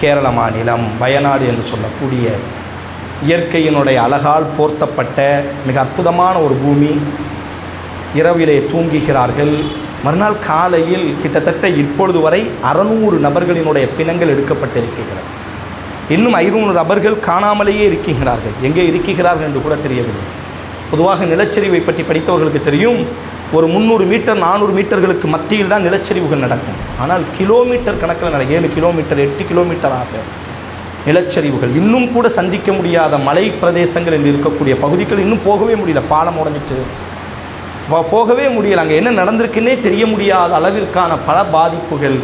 கேரள மாநிலம் வயநாடு என்று சொல்லக்கூடிய இயற்கையினுடைய அழகால் போர்த்தப்பட்ட மிக அற்புதமான ஒரு பூமி. இரவிலே தூங்குகிறார்கள். மறுநாள் காலையில் கிட்டத்தட்ட இப்பொழுது வரை அறநூறு நபர்களினுடைய பிணங்கள் எடுக்கப்பட்டிருக்கிறது இன்னும் ஐநூறு நபர்கள் காணாமலேயே இருக்கின்றார்கள். எங்கே இருக்கிறார்கள் என்று கூட தெரியவில்லை. பொதுவாக நிலச்சரிவை பற்றி படித்தவர்களுக்கு தெரியும். ஒரு முந்நூறு மீட்டர் நானூறு மீட்டர்களுக்கு மத்தியில் தான் நிலச்சரிவுகள் நடக்கும். ஆனால் கிலோமீட்டர் கணக்கில் நட ஏழு கிலோமீட்டர் எட்டு கிலோமீட்டராக நிலச்சரிவுகள். இன்னும் கூட சந்திக்க முடியாத மலை பிரதேசங்கள் என்று இருக்கக்கூடிய பகுதிகள் இன்னும் போகவே முடியல. பாலம் உடஞ்சிட்டு. போகவே முடியல. அங்கே என்ன நடந்திருக்குன்னே தெரிய முடியாத அளவிற்கான பல பாதிப்புகள்.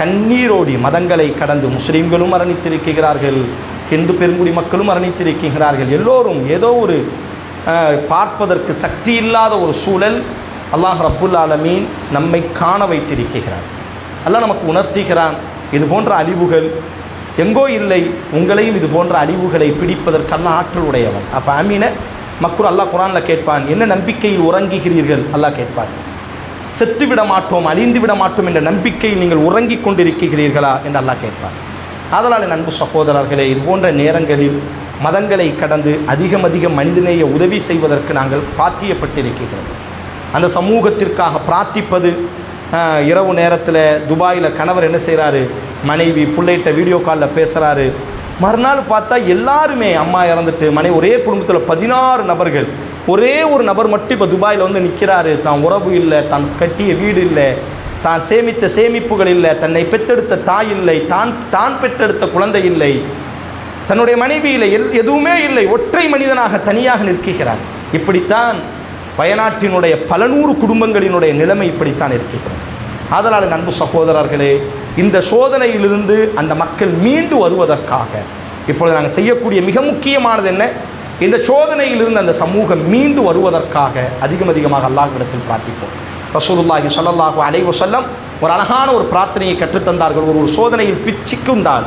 கண்ணீரோடி மதங்களை கடந்து முஸ்லீம்களும் மரணித்திருக்கிறார்கள். ஹிந்து பெருங்குடி மக்களும் மரணித்திருக்கிறார்கள். எல்லோரும் ஏதோ ஒரு பார்ப்பதற்கு சக்தி இல்லாத ஒரு சூழல் அல்லாஹ் ரப்புல் ஆலமீன் நம்மை காண வைத்திருக்கிறார் அல்லாஹ் நமக்கு உணர்த்துகிறான் இது போன்ற அழிவுகள் எங்கோ இல்லை உங்களையும் இது போன்ற அழிவுகளை பிடிப்பதற்கு அல்லாஹ் ஆற்றல் உடையவன். அப்போ அமீன மக்குர் அல்லாஹ் குரானில் கேட்பான் என்ன நம்பிக்கையில் உறங்குகிறீர்கள்? அல்லாஹ் கேட்பான். செத்து விட மாட்டோம் அழிந்து விட மாட்டோம் என்ற நம்பிக்கையில் நீங்கள் உறங்கிக் கொண்டிருக்கிறீர்களா என்று அல்லாஹ் கேட்பான். ஆதலால் என் அன்பு சகோதரர்களே இது போன்ற நேரங்களில் மதங்களை கடந்து அதிகம் அதிகம் மனிதநேய உதவி செய்வதற்கு நாங்கள் பாத்தியப்பட்டிருக்கிறோம். அந்த சமூகத்திற்காக பிரார்த்திப்பது இரவு நேரத்தில் துபாயில் கணவர் என்ன செய்கிறாரு மனைவி பிள்ளைகிட்ட வீடியோ காலில் பேசுகிறாரு மறுநாள் பார்த்தா எல்லாருமே அம்மா இறந்துட்டு மனைவி ஒரே குடும்பத்தில் பதினாறு நபர்கள். ஒரே ஒரு நபர் மட்டும் இப்போ துபாயில் வந்து நிற்கிறாரு தான் உறவு இல்லை தான் கட்டிய வீடு இல்லை தான் சேமித்த சேமிப்புகள் இல்லை தன்னை பெற்றெடுத்த தாய் இல்லை தான் தான் பெற்றெடுத்த குழந்தை இல்லை. தன்னுடைய மனைவி இல்லை எல் எதுவுமே இல்லை. ஒற்றை மனிதனாக தனியாக நிற்கிறார். இப்படித்தான் வயநாட்டினுடைய பல நூறு குடும்பங்களினுடைய நிலைமை இப்படித்தான் இருக்கிறது. ஆதலால் அன்பு சகோதரர்களே இந்த சோதனையிலிருந்து அந்த மக்கள் மீண்டு வருவதற்காக இப்பொழுது நாங்கள் செய்யக்கூடிய மிக முக்கியமானது என்ன? இந்த சோதனையிலிருந்து அந்த சமூகம் மீண்டு வருவதற்காக அதிகம் அதிகமாக அல்லாஹ்விடத்தில் பிரார்த்திப்போம். ரசூலுல்லாஹி ஸல்லல்லாஹு அலைவு செல்லம் ஒரு அழகான ஒரு பிரார்த்தனையை கற்றுத்தந்தார்கள். ஒரு ஒரு சோதனையில் பிச்சிக்குண்டால்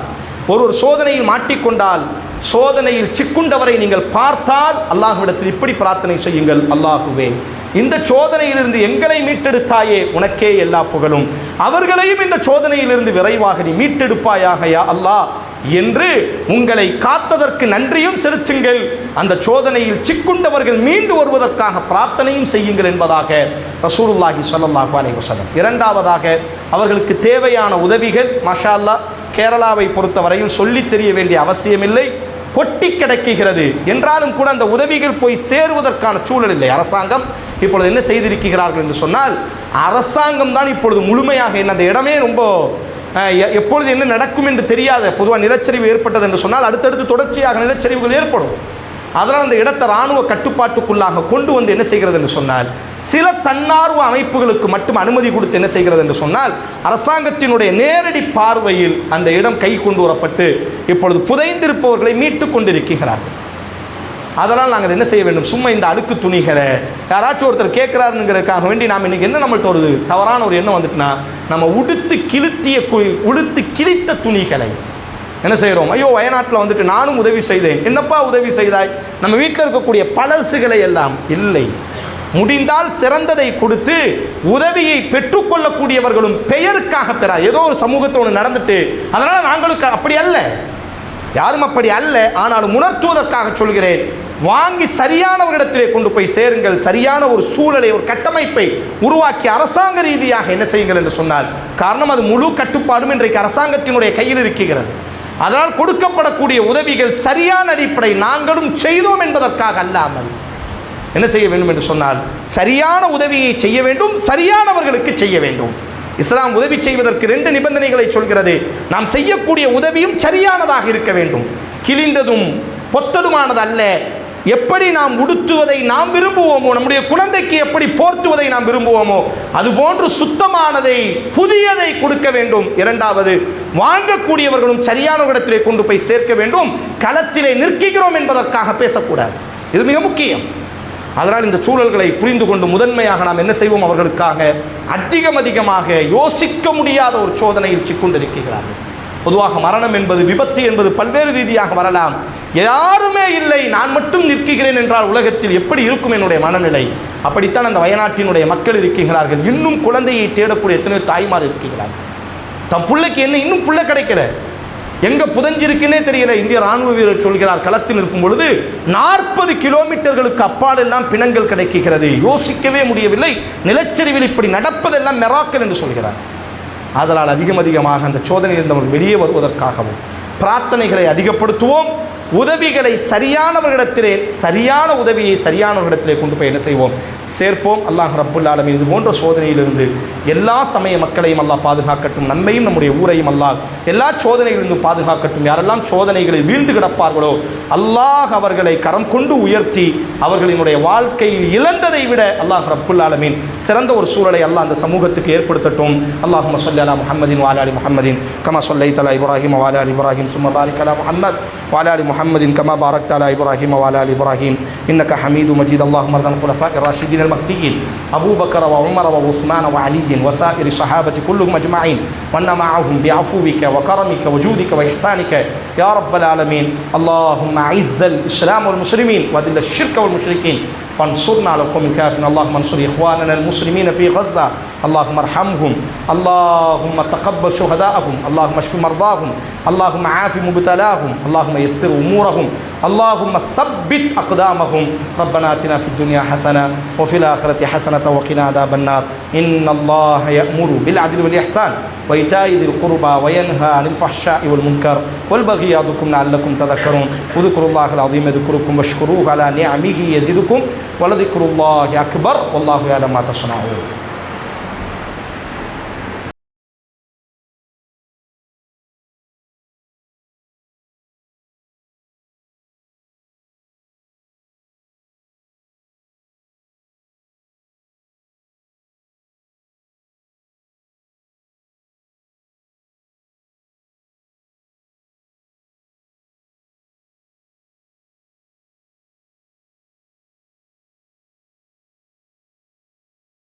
ஒரு ஒரு சோதனையில் மாட்டிக்கொண்டால் சோதனையில் சிக்குண்டவரை நீங்கள் பார்த்தால் அல்லாஹுவிடத்தில் இப்படி பிரார்த்தனை செய்யுங்கள். அல்லாஹுவே இந்த சோதனையிலிருந்து எங்களை மீட்டெடுத்தாயே உனக்கே எல்லா புகழும். அவர்களையும் இந்த சோதனையிலிருந்து விரைவாக நீ மீட்டெடுப்பாயாக யா அல்லாஹ். என்று உங்களை காத்ததற்கு நன்றியும் செலுத்துங்கள். அந்த சோதனையில் சிக்குண்டவர்கள் மீண்டு வருவதற்காக பிரார்த்தனையும் செய்யுங்கள் என்பதாக ரசூலுல்லாஹி சொல்லல்லாஹு அலைஹி வஸல்லம். இரண்டாவதாக அவர்களுக்கு தேவையான உதவிகள் மஷா அல்லாஹ் கேரளாவை பொறுத்தவரையில் சொல்லித் தெரிய வேண்டிய அவசியமில்லை. கொட்டி கிடைக்குகிறது. என்றாலும் கூட அந்த உதவிகள் போய் சேருவதற்கான சூழல் இல்லை. அரசாங்கம் இப்பொழுது என்ன செய்திருக்கிறார்கள் என்று சொன்னால் அரசாங்கம் தான் இப்பொழுது முழுமையாக என்ன அந்த இடமே ரொம்ப எப்பொழுது என்ன நடக்கும் என்று தெரியாத பொதுவாக நிலச்சரிவு ஏற்பட்டது என்று சொன்னால் அடுத்தடுத்து தொடர்ச்சியாக நிலச்சரிவுகள் ஏற்படும். அதனால் அந்த இடத்தை இராணுவ கட்டுப்பாட்டுக்குள்ளாக கொண்டு வந்து என்ன செய்கிறது என்று சொன்னால் சில தன்னார்வ அமைப்புகளுக்கு மட்டும் அனுமதி கொடுத்து என்ன செய்கிறது என்று சொன்னால் அரசாங்கத்தினுடைய நேரடி பார்வையில் அந்த இடம் கை கொண்டு வரப்பட்டு இப்பொழுது புதைந்திருப்பவர்களை மீட்டு கொண்டிருக்கிறார்கள். அதனால் நாங்கள் என்ன செய்ய வேண்டும்? சும்மா இந்த அழுக்கு துணிகளை யாராச்சும் ஒருத்தர் கேட்குறாருங்கிறதுக்காக வேண்டி நாம் இன்றைக்கி என்ன நம்மள்ட்ட ஒரு தவறான ஒரு எண்ணம் வந்துட்டுனா நம்ம உடுத்து கிழித்திய கு- உடுத்து கிழித்த துணிகளை என்ன செய்கிறோம் ஐயோ வயநாட்டில் வந்துட்டு நானும் உதவி செய்தேன். என்னப்பா உதவி செய்தாய்? நம்ம வீட்டில் இருக்கக்கூடிய பழசுகளை எல்லாம் இல்லை. முடிந்தால் சிறந்ததை கொடுத்து உதவியை பெற்றுக்கொள்ளக்கூடியவர்களும் பெயருக்காக பெறா. ஏதோ ஒரு சமூகத்தோடு ஒன்று நடந்துட்டு அதனால் நாங்களுக்கு அப்படி அல்ல. யாரும் அப்படி அல்ல. ஆனாலும் உணர்த்துவதற்காக சொல்கிறேன். வாங்கி சரியானவரிடத்திலே கொண்டு போய் சேருங்கள். சரியான ஒரு சூழலை ஒரு கட்டமைப்பை உருவாக்கி அரசாங்க ரீதியாக என்ன செய்யுங்கள் என்று சொன்னால் காரணம் அது முழு கட்டுப்பாடும் இன்றைக்கு அரசாங்கத்தினுடைய கையில் இருக்கிறது. அதனால் கொடுக்கப்படக்கூடிய உதவிகள் சரியான அடிப்படை நாங்களும் செய்தோம் என்பதற்காக அல்லாமல். என்ன செய்ய வேண்டும் என்று சொன்னால் சரியான உதவியை செய்ய வேண்டும் சரியானவர்களுக்கு செய்ய வேண்டும். இஸ்லாம் உதவி செய்வதற்கு ரெண்டு நிபந்தனைகளை சொல்கிறது. நாம் செய்யக்கூடிய உதவியும் சரியானதாக இருக்க வேண்டும். கிழிந்ததும் பொத்தலுமானது அல்ல எப்படி நாம் உடுத்துவதை நாம் விரும்புவோமோ நம்முடைய குழந்தைக்கு எப்படி போர்த்துவதை நாம் விரும்புவோமோ அதுபோன்று சுத்தமானதை புதியதை கொடுக்க வேண்டும். இரண்டாவது வாங்கக்கூடியவர்களும் சரியான இடத்திலே கொண்டு போய் சேர்க்க வேண்டும். களத்திலே நிற்கிறோம் என்பதற்காக பேசக்கூடாது. இது மிக முக்கியம். அதனால் இந்த சூழல்களை புரிந்து கொண்டு முதன்மையாக நாம் என்ன செய்வோம்? அவர்களுக்காக அதிகம் அதிகமாக யோசிக்க முடியாத ஒரு சோதனையில் சிக்கொண்டிருக்கிறார்கள். பொதுவாக மரணம் என்பது விபத்து என்பது பல்வேறு ரீதியாக வரலாம். யாருமே இல்லை நான் மட்டும் நிற்கிறேன் என்றால் உலகத்தில் எப்படி இருக்கும் என்னுடைய மனநிலை? அப்படித்தான் அந்த வயநாட்டினுடைய மக்கள் இருக்கிறார்கள். இன்னும் குழந்தையை தேடக்கூடிய எத்தனை தாய்மார் இருக்கிறார்கள். தம் பிள்ளைக்கு என்ன இன்னும் பிள்ளை கிடைக்கல. எங்கே புதஞ்சிருக்குன்னே தெரியல. இந்திய ராணுவ வீரர் சொல்கிறார் களத்தில் இருக்கும் பொழுது நாற்பது கிலோமீட்டர்களுக்கு அப்பாலெல்லாம் பிணங்கள் கிடைக்கிறது யோசிக்கவே முடியவில்லை. நிலச்சரிவில் இப்படி நடப்பதெல்லாம் மெராக்கல் என்று சொல்கிறார். ஆதலால் அதிகம் அதிகமாக அந்த சோதனையிலிருந்து அவர் வெளியே வருவதற்காகவும் பிரார்த்தனைகளை அதிகப்படுத்துவோம். உதவிகளை சரியானவர்களிடத்திலே சரியான உதவியை சரியானவர்களிடத்திலே கொண்டு போய் என்ன செய்வோம்? சேர்ப்போம். அல்லாஹ் ரப்புல் ஆலமி இது போன்ற சோதனையிலிருந்து எல்லா சமய மக்களையும் அல்லாஹ் பாதுகாக்கட்டும். நன்மையும் நம்முடைய ஊரையும் அல்லாஹ் எல்லா சோதனைகளிலிருந்தும் பாதுகாக்கட்டும். யாரெல்லாம் சோதனைகளில் வீழ்ந்து கிடப்பார்களோ அல்லாஹ் அவர்களை கரம் கொண்டு உயர்த்தி அவர்களினுடைய வாழ்க்கையில் இழந்ததை விட அல்லாஹ் ரப்புல் ஆலமீன் சிறந்த ஒரு சூழலை அல்லாஹ் அந்த சமூகத்துக்கு ஏற்படுத்தட்டும். அல்லாஹ் ஸல்லி அலா முஹம்மதின் வாலா முஹம்மதின். கமா சொல்லை தலா இப்ராஹிம் வாலாலி இப்ராஹிம். சும்மா பாரிக் அலா முஹம்மத். وعلى آل محمد كما باركت على إبراهيم وعلى آل إبراهيم. إنك حميد مجيد. اللهم ارض الخلفاء الراشدين المهديين. أبو بكر وعمر وعثمان وعلي وسائر الصحابة كلهم أجمعين. وأن معهم بعفوك وكرمك وجودك وإحسانك. يا رب العالمين. اللهم أعز الإسلام والمسلمين وأذل الشرك والمشركين. فانصرنا على القوم الكافرين. اللهم انصر إخواننا المسلمين في غزة. اللهم ارحمهم. اللهم تقبل شهداءهم. اللهم اشف مرضاهم. اللهم عاف مبتلاهم. اللهم يسر أمورهم. اللهم ثبت أقدامهم. ربنا آتنا في الدنيا حسنة وفي الآخرة حسنة وقنا عذاب النار. إن الله يأمر بالعدل والإحسان وإيتاء ذي القربى وينهى عن الفحشاء والمنكر والبغي يعظكم لعلكم تذكرون. اذكروا الله العظيم يذكركم واشكروه على نعمه يزدكم ولذكر الله أكبر والله يعلم ما تصنعون.